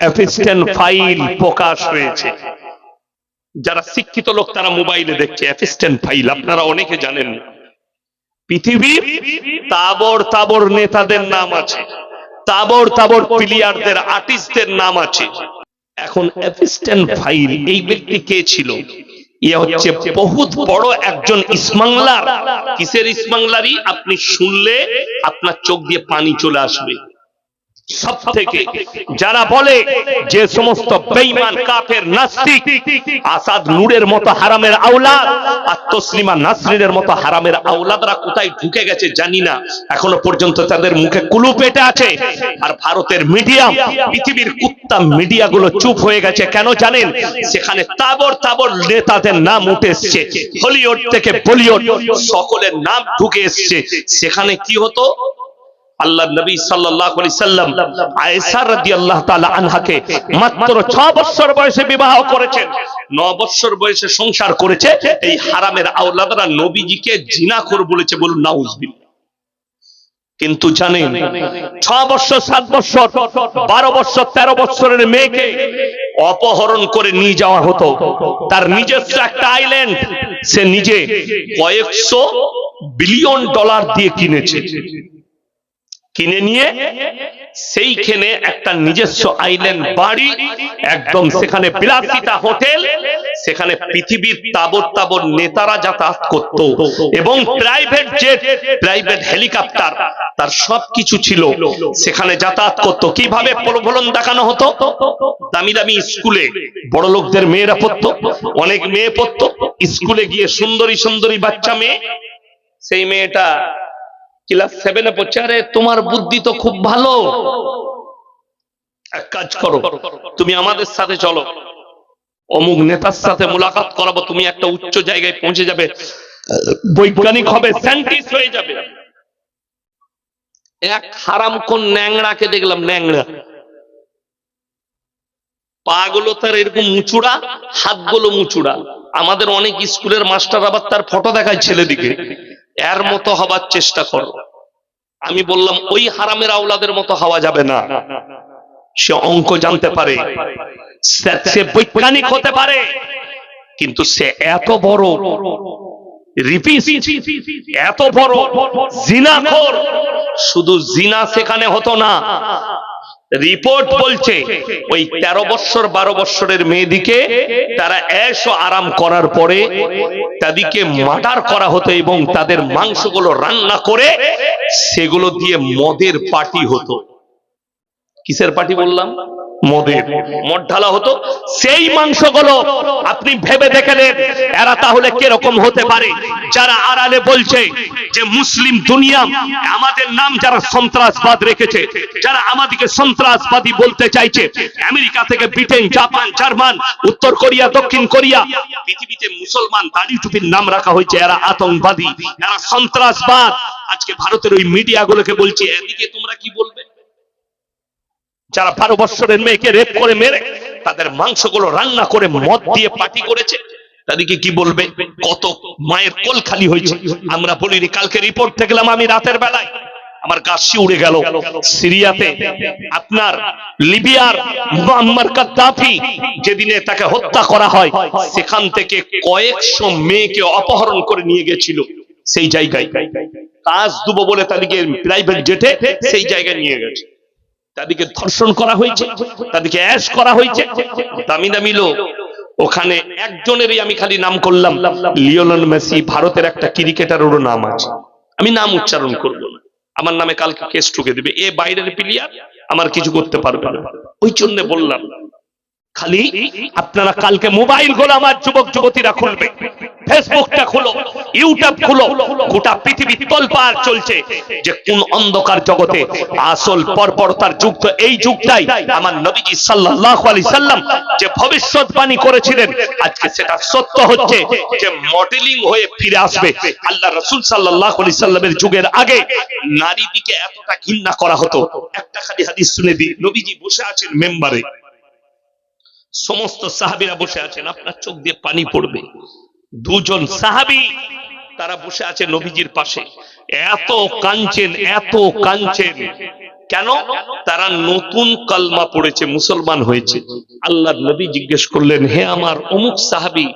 Assistant file প্রকাশ হয়েছে। যারা শিক্ষিত লোক তারা মোবাইলে দেখছে। অ্যাসিস্ট্যান্ট ফাইল আপনারা অনেকে জানেন। পৃথিবীর তাবর তাবর নেতাদের নাম আছে। তাবর তাবর প্লেয়ারদের আর্টিস্টদের নাম আছে। এখন অ্যাসিস্ট্যান্ট ফাইল এই ব্যক্তি কে ছিল? ইয়ে হচ্ছে বহুত বড় একজন ইসমাংলার কিসের ইসমাংলারই আপনি শুনলে আপনার চোখ দিয়ে পানি চলে আসবে। সব থেকে যারা বলে যে সমস্ত বেঈমান কাফের নাস্তিক আসাদ নূরের মতো হারামের আওলাদ আর তসলিমা নাসরিনের মতো হারামের আওলাদরা কোথায় ঢুকে গেছে জানি না। এখনও পর্যন্ত তাদের মুখে কুলু পেটে আছে আর ভারতের মিডিয়া পৃথিবীর কুত্তা মিডিয়াগুলো চুপ হয়ে গেছে। কেন জানেন? সেখানে তাবর তাবর নেতাদের নাম উঠে এসছে। হলিউড থেকে বলিউড সকলের নাম ঢুকে এসছে। সেখানে কি হতো? আল্লাহ নবী সাল্লাল্লাহু আলাইহি সাল্লাম আয়েশা রাদিয়াল্লাহু তাআলা আনহাকে মাত্র 6 বছর বয়সে বিবাহ করেছেন। 9 বছর বয়সে সংসার করেছে। এই হারামের আওলাদরা নবীজিকে বলেছে বলুন নাউজুবিল্লাহ কিন্তু জানেন, ছ বছর, সাত বছর, বারো বছর, তেরো বছরের মেয়েকে অপহরণ করে নিয়ে যাওয়া হতো। তার নিজস্ব একটা আইল্যান্ড, সে নিজে কয়েকশো বিলিয়ন ডলার দিয়ে কিনেছে। কিনে নিয়ে, সেইখানে একটা নিজস্ব আইল্যান্ড বাড়ি, একদম সেখানে বিলাসিতা হোটেল, সেখানে পৃথিবীর তাবর তাবর নেতারা যাতায়াত করত। এবং প্রাইভেট জেট প্রাইভেট হেলিকপ্টার তার সব কিছু ছিল। সেখানে যাতায়াত করত। কীভাবে প্রলোভন দেখানো হতো? দামি দামি স্কুলে বড় লোকদের মেয়েরা পড়তো, অনেক মেয়ে পড়তো। স্কুলে গিয়ে সুন্দরী সুন্দরী বাচ্চা মেয়ে, সেই মেয়েটা ক্লাস সেভেনে পড়ছে, আরে তোমার বুদ্ধি তো খুব ভালো। এক কাজ করো, তুমি আমাদের সাথে চলো। অমুক নেতার সাথে মোলাকাত করাবো, তুমি একটা উচ্চ জায়গায় পৌঁছে যাবে। বৈজ্ঞানিক হবে সায়েন্টিস্ট হয়ে যাবে। এক হারাম কোন ন্যাংড়াকে দেখলাম, ন্যাংড়া। পা গুলো তার এরকম মুচুড়া হাতগুলো মুচুড়া। আমাদের অনেক স্কুলের মাস্টার আবার তার ফটো দেখায় ছেলেদিকে। এর মতো হবার চেষ্টা করো। আমি বললাম, ওই হারামের আওলাদের মতো হওয়া যাবে না। সে অঙ্ক জানতে পারে, সে- বৈজ্ঞানিক হতে পারে, কিন্তু সে এত বড় এত বড় জিনাখোর, শুধু জিনা সেখানে হতো না। রিপোর্ট বলছে, ওই তেরো বৎসর, বারো বৎসরের মেয়েদিকে তারা এস আরাম করার পরে তাদেরকে মাটার করা হতো এবং তাদের মাংসগুলো রান্না করে সেগুলো দিয়ে মদের পার্টি হতো। কিসের পার্টি বললাম? মদের। মদ ঢালা হতো। সেই মাংসগুলো আপনি ভেবে দেখে নেন এরা তাহলে কীরকম হতে পারে? যারা আড়ালে বলছে যে মুসলিম দুনিয়া, আমাদের নাম যারা সন্ত্রাসবাদ রেখেছে, যারা আমাদেরকে সন্ত্রাসবাদী বলতে চাইছে, আমেরিকা থেকে ব্রিটেন, জাপান, জার্মান, উত্তর কোরিয়া, দক্ষিণ কোরিয়া, পৃথিবীতে মুসলমান দাড়ি টুপির নাম রাখা হয়েছে, এরা আতঙ্কবাদী, এরা সন্ত্রাসবাদ। আজকে ভারতের ওই মিডিয়াগুলোকে বলছে, এদিকে বলবে যারা বারো বৎসরের মেয়েকে রেপ করে মেরে, তাদের মাংসগুলো রান্না করে মদ দিয়ে পার্টি করেছে, তাদেরকে কি বলবে? কত মায়ের কোল খালি হয়েছে। আমরা বলিনি, কালকে রিপোর্ট দেখলাম আমি রাতের বেলায়। আমার গাছি উড়ে গেল। সিরিয়াতে আপনার লিবিয়ার মুয়াম্মার কাদ্দাফি যেদিনে তাকে হত্যা করা হয়, সেখান থেকে কয়েকশো মেয়েকে অপহরণ করে নিয়ে গেছিল সেই জায়গায়। কাজ দুবো বলে তাদেরকে প্রাইভেট জেটে সেই জায়গায় নিয়ে গেছে। তাদেরকে ধর্ষণ করা হয়েছে, তাদেরকে অ্যাশ করা হয়েছে, দামি দামি লোক। ওখানে একজনেরই আমি খালি নাম করলাম, লিওনেল মেসি, ভারতের একটা ক্রিকেটারেরও নাম আছে। আমি নাম উচ্চারণ করব না। আমার নামে কালকে কেস ঠুকে দেবে। এ বাইরের প্লেয়ার আমার কিছু করতে পারবে না। ওই জন্য বললাম খালি আপনারা কালকে মোবাইলগুলো আমার যুবক যুবতীরা খুলবে। ফেসবুকটা খুলো, ইউটিউব খুলো, গোটা পৃথিবী তোলপাড় চলছে যে কোন অন্ধকার জগতে আসল পরপরতার যুগ তো এই যুগটাই। আমার নবীজি সাল্লাল্লাহু আলাইহি সাল্লাম যে ভবিষ্যৎবাণী করেছিলেন, আজকে সেটা সত্য হচ্ছে যে মডেলিং হয়ে ফিরে আসবে। আল্লাহ রাসূল সাল্লাল্লাহু আলাইহি সাল্লামের যুগের আগে নারী দিকে এতটা ঘৃণা করা হতো। একটা খালি হাদিস শুনে দিই, নবীজি বসে আছেন মেম্বারে। সমস্ত সাহাবীরা বসে আছেন, আপনার চোখ দিয়ে পানি পড়বে। দুজন সাহাবী, তারা বসে আছে নবীজির পাশে। এত কাঞ্চেন এত কাঞ্চেন কেন? তারা নতুন কলমা পড়েছে, মুসলমান হয়েছে। আল্লাহ নবী জিজ্ঞেস করলেন, হে আমার অমুক সাহাবি,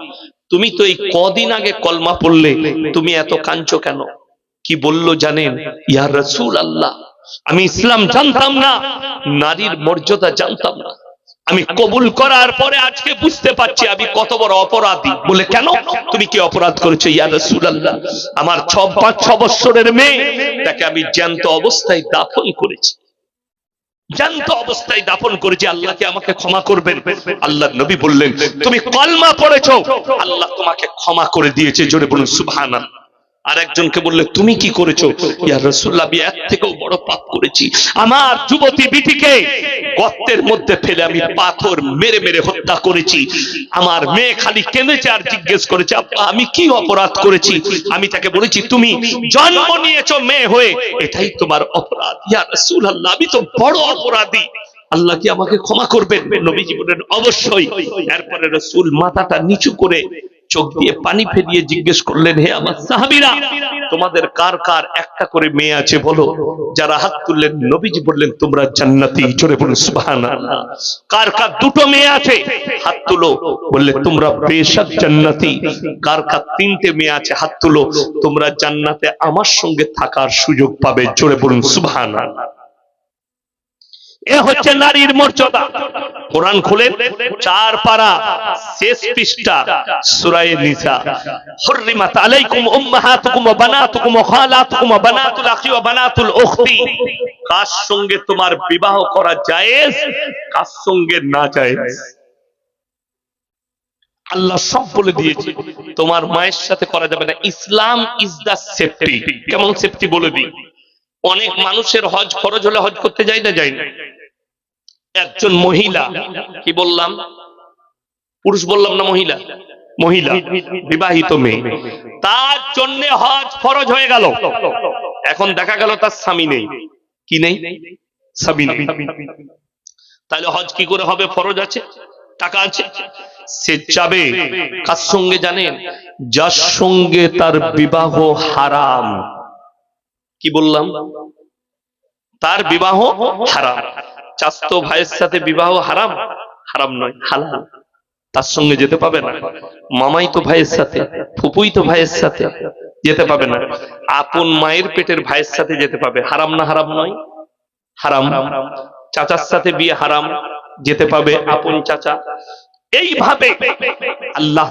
তুমি তো এই কদিন আগে কলমা পড়লে, তুমি এত কাঞ্চো কেন? কি বলল জানেন? ইয়া রসুল আল্লাহ আমি ইসলাম জানতাম না, নারীর মর্যাদা জানতাম না। আমি কবুল করার পরে আজকে বুঝতে পারছি আমি কত বড় অপরাধী। বলে কেন? তুমি কি অপরাধ করেছ ইয়া রাসূলুল্লাহ? আমার ছ পাঁচ ছ বছরের মেয়ে। তাকে আমি জ্যান্ত অবস্থায় দাফন করেছি। জ্যান্ত অবস্থায় দাফন করেছি। আল্লাহকে আমাকে ক্ষমা করবেন। আল্লাহ নবী বললেন তুমি কলমা পড়েছো। আল্লাহ তোমাকে ক্ষমা করে দিয়েছে জোরে বলুন সুবহানাল্লাহ। আর একজনকে বললে, তুমি কি করেছ? ইয়া রাসূলুল্লাহ, আমি বড় পাপ করেছি। আমার যুবতী বিটিকে গর্তের মধ্যে ফেলে আমি পাথর মেরে মেরে হত্যা করেছি। আমার মেয়ে খালি কেঁদেছে আর জিজ্ঞেস করেছে, আব্বা, আমি কি অপরাধ করেছি? আমি তাকে বলেছি, তুমি জন্ম নিয়েছো মেয়ে হয়ে। এটাই তোমার অপরাধ। ইয়া রাসূলুল্লাহ, আমি তো বড় অপরাধী। আল্লাহ কি আমাকে ক্ষমা করবেন? নবীজি বলেন অবশ্যই। এরপরে রসুল মাথাটা নিচু করে চোখ দিয়ে পানি ফেলিয়ে জিজ্ঞেস করলেন হে আমার সাহাবিরা তোমাদের কার কার একটা করে মেয়ে আছে বলো? যারা হাত তুললেন নবীজি বললেন তোমরা জান্নাতি জোরে বলুন সুবহানাল্লাহ। কার কার দুটো মেয়ে আছে? হাত তুলো। বললে তোমরা বেশক জান্নাতি। কার কার তিনটে মেয়ে আছে? হাত তুলো। তোমরা জান্নাতে আমার সঙ্গে থাকার সুযোগ পাবে জোরে বলুন সুবহানাল্লাহ। এ হচ্ছে নারীর মর্যাদা। কোরআন খুলে চার পারা শেষ পৃষ্ঠা, সূরায়ে নিসা। হুররিমাত আলাইকুম উম্মাহাতুকুম ওয়া বানাতুকুম ওয়া খালাতুকুম ওয়া বানাতুল আখি ওয়া বানাতুল উখতি। কার সঙ্গে তোমার বিবাহ করা জায়েজ, কার সঙ্গে না জায়েজ? আল্লাহ সব বলে দিয়েছে, তোমার মায়ের সাথে করা যাবে না। ইসলাম ইজ দা সেফটি কেমন সেফটি বলে দিই? অনেক মানুষের হজ খরচ হলে হজ করতে যায় না যাই না? একজন মহিলা, কি বললাম? পুরুষ বললাম না মহিলা? মহিলা, বিবাহিত মেয়ে। তার জন্য হজ ফরজ হয়ে গেল। এখন দেখা গেল তার স্বামী নেই। কি নেই? স্বামী নেই। তাহলে হজ কি করে হবে? ফরজ আছে? টাকা আছে? সে যাবে। কার সঙ্গে জানেন? যার সঙ্গে তার বিবাহ হারাম। কি বললাম? তার বিবাহ হারাম। চাস্তো ভাইয়ের সাথে বিবাহ হারাম? হারাম নয়, হালাল। তার সঙ্গে যেতে পাবে না। মামাই তো ভাইয়ের সাথে, ফুপুই তো ভাইয়ের সাথে যেতে পাবে না। আপন মায়ের পেটের ভাইয়ের সাথে যেতে পাবে। হারাম না হারাম নয়, হারাম। চাচার সাথে বিয়ে হারাম, যেতে পাবে আপন চাচা। এইভাবে আল্লাহ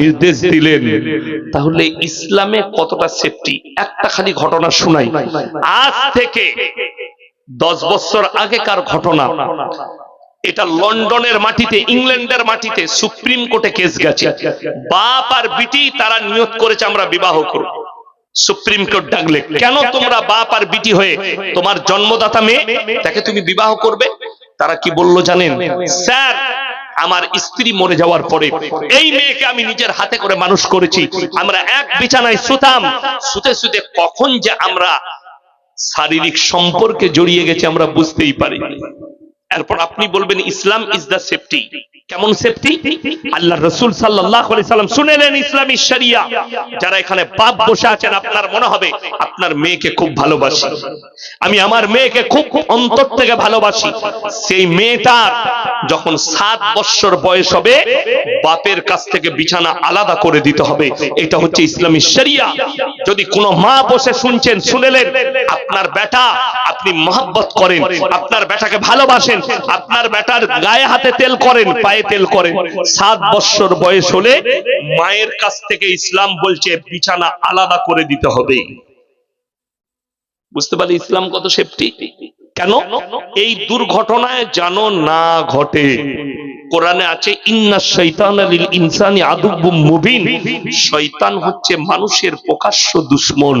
নির্দেশ দিলেন। তাহলে ইসলামে কতটা সেফটি একটা খালি ঘটনা শোনাই। আজ থেকে দশ বছর আগেকার ঘটনা। এটা লন্ডনের মাটিতে, ইংল্যান্ডের মাটিতে সুপ্রিম কোর্টে কেস গেছে। বাপ আর বিটি তারা নিয়োগ করেছে, আমরা বিবাহ করব। সুপ্রিম কোর্ট ডাকলে, কেন তোমরা বাপ আর বিটি হয়ে তোমার জন্মদাতা মেয়ে, তাকে তুমি বিবাহ করবে? তারা কি বলল জানেন? স্যার আমার স্ত্রী মরে যাওয়ার পরে এই মেয়েকে আমি নিজের হাতে করে মানুষ করেছি। আমরা এক বিছানায় শুতাম। শুতে শুতে কখন যে আমরা শারীরিক সম্পর্কে জড়িয়ে গেছে আমরা বুঝতেই পারি এরপর আপনি বলবেন, ইসলাম ইজ দা সেফটি কেমন সেফটি আল্লাহ রসুল সাল্লাম শুনেলেন ইসলামী শরিয়া। যারা এখানে বাপ বসে আছেন, আপনার মনে হবে আপনার মেয়েকে খুব ভালোবাসি। আমি আমার মেয়েকে খুব অন্তর থেকে ভালোবাসি। সেই মেয়েটার যখন সাত বছর বয়স হবে, বাপের কাছ থেকে বিছানা আলাদা করে দিতে হবে। এটা হচ্ছে ইসলামী শরিয়া। যদি কোনো মা বসে শুনছেন, শুনেলেন, আপনার বেটা, আপনি মহাব্বত করেন, আপনার বেটাকে ভালোবাসেন আপনার বেটার গায়ে হাতে তেল করেন পায়ে তেল করেন। সাত বছর বয়স হলে মায়ের কাছ থেকে ইসলাম বলছে বিছানা আলাদা করে দিতে হবে। বুঝতে পারি ইসলাম কত সেফটি কেন? এই দুর্ঘটনায় যেন না ঘটে। কোরআনে আছে ইন্না শৈতান লিল ইনসানি আদুব্বুম মুবিন। শয়তান হচ্ছে মানুষের প্রকাশ্য দুশ্মন।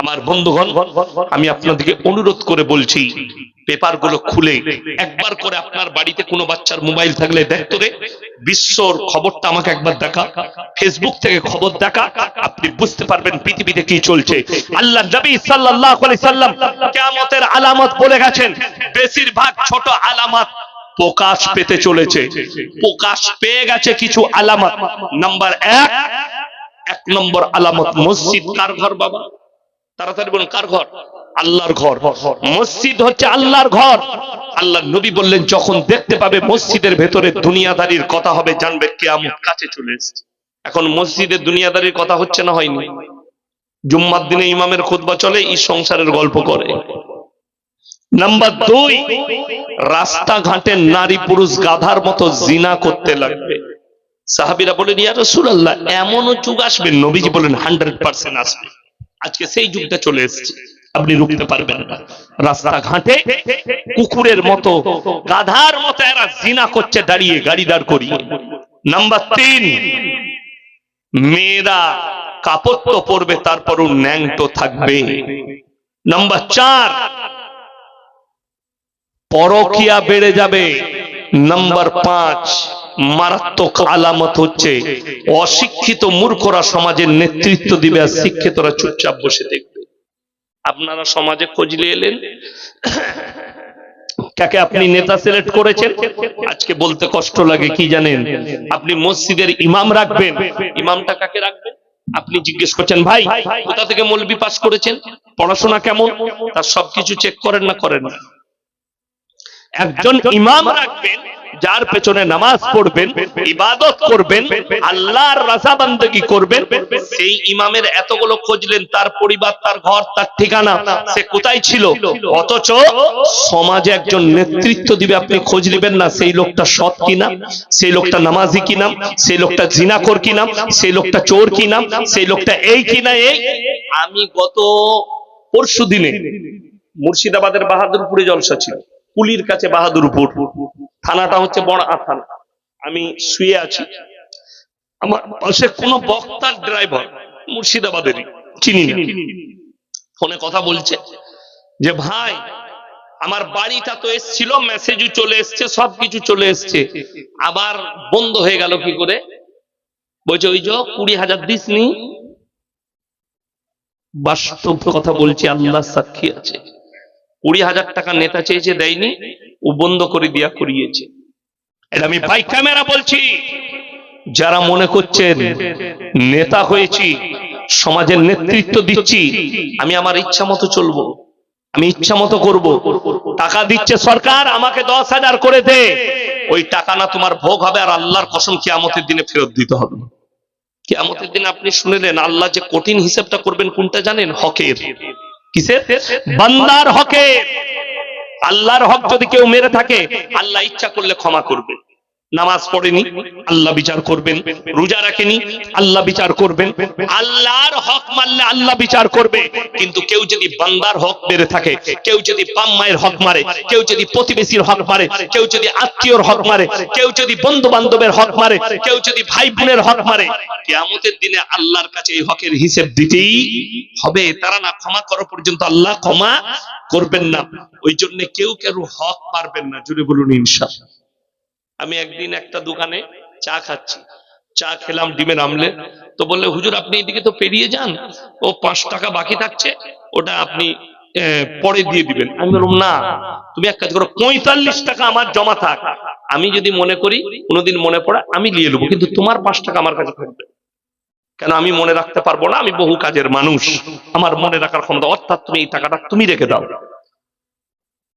আমার বন্ধুগণ, আমি আপনাদেরকে অনুরোধ করে বলছি পেপারগুলো খুলে, একবার করে আপনার বাড়িতে কোনো বাচ্চার মোবাইল থাকলে দেখতো রে বিশ্বর খবরটা আমাকে একবার দেখা, ফেসবুক থেকে খবর দেখা, আপনি বুঝতে পারবেন পৃথিবীতে কি চলছে। আল্লাহ নবী সাল্লাল্লাহু আলাইহি সাল্লাম কিয়ামতের আলামত বলে গেছেন, বেশিরভাগ ছোট আলামত প্রকাশ পেতে চলেছে। প্রকাশ পেয়ে গেছে কিছু আলামত। নাম্বার এক এক নম্বর আলামত মসজিদ কার ঘর বাবা? তাড়াতাড়ি বলুন কার ঘর? আল্লাহর ঘর। মসজিদ হচ্ছে আল্লাহর ঘর। আল্লাহ নবী বললেন যখন দেখতে পাবে মসজিদের ভেতরে দুনিয়াদারির কথা হবে জানবে কেয়ামত কাছে চলে এসেছে। এখন মসজিদে দুনিয়াদারির কথা হচ্ছে না হয়নি? জুম্মার দিনে ইমামের খুতবা চলে এই সংসারের গল্প করে। নাম্বার দুই রাস্তাঘাটে নারী পুরুষ গাধার মতো জিনা করতে লাগবে। সাহাবিরা বলেন ইয়া রাসূলুল্লাহ এমনও যুগ আসবে? নবীজি বলেন হান্ড্রেড পার্সেন্ট আসবে। আজকে সেই যুগটা চলে এসেছে। আপনি রুখতে পারবেন না। রাস্তাঘাটে কুকুরের মতো, গাধার মতো এরা জিনা করছে, দাঁড়িয়ে গাড়ি দাঁড় করিয়ে। নাম্বার তিন, মেয়েরা কাপড় তো পরবে, তারপরও ন্যাংটো থাকবে। নাম্বার চার, পরকিয়া বেড়ে যাবে। নাম্বার পাঁচ মারাত্মক আলামত হচ্ছে। অশিক্ষিত মূর্খরা সমাজের নেতৃত্ব দিবে আর শিক্ষিতরা চুপচাপ বসে দেখবে। আপনারা সমাজে খোঁজলে এলেন? কাকে আপনি নেতা সিলেক্ট করেছেন? আজকে বলতে কষ্ট লাগে, কি জানেন? আপনি মসজিদের ইমাম রাখবেন। ইমামটা কাকে রাখবেন? আপনি জিজ্ঞেস করছেন, ভাই, কোথা থেকে মৌলবি পাস করেছেন? পড়াশোনা কেমন? তার সবকিছু চেক করেন না করেন না? একজন ইমাম রাখবেন যার পেছনে নামাজ পড়বেন, ইবাদত করবেন, আল্লাহর রাজাবান্দি করবেন সেই ইমামের এতগুলো খুঁজলেন, তার পরিবার, তার ঘর, তার ঠিকানা, সে কোথায় ছিল? অথচ সমাজে একজন নেতৃত্ব দিবে, আপনি খোঁজ নেবেন না সেই লোকটা সৎ কিনা, সেই লোকটা নামাজি কিনা, সেই লোকটা জিনাকর কিনা, সেই লোকটা চোর কিনা, সেই লোকটা এই কিনা, এই। আমি গত পরশু দিনে মুর্শিদাবাদের বাহাদুরপুরে জলসা ছিল পুলির কাছে বাহাদুরপুর। থানাটা হচ্ছে বড় থানা। আমি শুয়ে আছি। আমার পাশে কোন বক্তার ড্রাইভার মুর্শিদাবাদেরই, চিনি ফোনে কথা বলছে যে, ভাই, আমার বাড়িটা তো এসছিল মেসেজও চলে এসছে, সবকিছু চলে এসছে। আবার বন্ধ হয়ে গেল কি করে? বলছে, ওই যে কুড়ি হাজার দিস নি। বাস্তব কথা বলছি আল্লাহ সাক্ষী আছে। কুড়ি হাজার টাকা নেতা চেয়েছে, দেয়নি। ও বন্ধ করে দিয়া করিয়েছে। এটা আমি বাই ক্যামেরা বলছি। যারা মনে করছেন নেতা হয়েছি, সমাজের নেতৃত্ব দিচ্ছি, আমি আমার ইচ্ছা মতো চলবো, আমি ইচ্ছা মতো করব। টাকা দিচ্ছে সরকার, আমাকে দশ হাজার করে দে। ওই টাকা না তোমার ভোগ হবে আর আল্লাহর কসম কিয়ামতের দিনে ফেরত দিতে হবে। কিয়ামতের দিনে আপনি শুনেলেন, আল্লাহ যে কঠিন হিসাবটা করবেন, কোনটা জানেন? হকের। কিসের? বান্দার হকের। আল্লাহর হক যদি কেউ মেরে থাকে আল্লাহ ইচ্ছা করলে ক্ষমা করবে। নামাজ পড়েনি, আল্লাহ বিচার করবেন, রোজা রাখেনি, আল্লাহ বিচার করবেন। আল্লাহর হক মারলে আল্লাহ বিচার করবে। কিন্তু কেউ যদি বান্দার হক মেরে থাকে, কেউ যদি বাম মায়ের হক মারে, কেউ যদি প্রতিবেশীর হক মারে, কেউ যদি আত্মীয়র হক মারে, কেউ যদি বন্ধু বান্ধবের হক মারে, কেউ যদি ভাই বোনের হক মারে, কিয়ামতের দিনে আল্লাহর কাছে এই হকের হিসেব দিতেই হবে। তারা না ক্ষমা করা পর্যন্ত আল্লাহ ক্ষমা করবেন না। ওই জন্য কেউ কেউ হক পারবেন না। জুড়ে বলুন ইনশাআল্লাহ। আমি একদিন একটা দোকানে চা খাচ্ছি। চা খেলাম ডিমের আমলে তো বললে, হুজুর, আপনি এদিকে তো পেরিয়ে যান। ও পাঁচ টাকা বাকি থাকছে, ওটা আপনি পরে দিয়ে দিবেন। আমি বললাম, না, তুমি এক কাজ করো, পঁয়তাল্লিশ টাকা আমার জমা থাক। আমি যদি মনে করি, কোনোদিন মনে পড়ে, আমি নিয়ে নেব, কিন্তু তোমার পাঁচ টাকা আমার কাছে থাকবে। কেন, আমি মনে রাখতে পারব না? আমি বহু কাজের মানুষ। আমার মনে রাখার ক্ষমতা, অর্থাৎ তুমি এই টাকাটা তুমি রেখে দাও।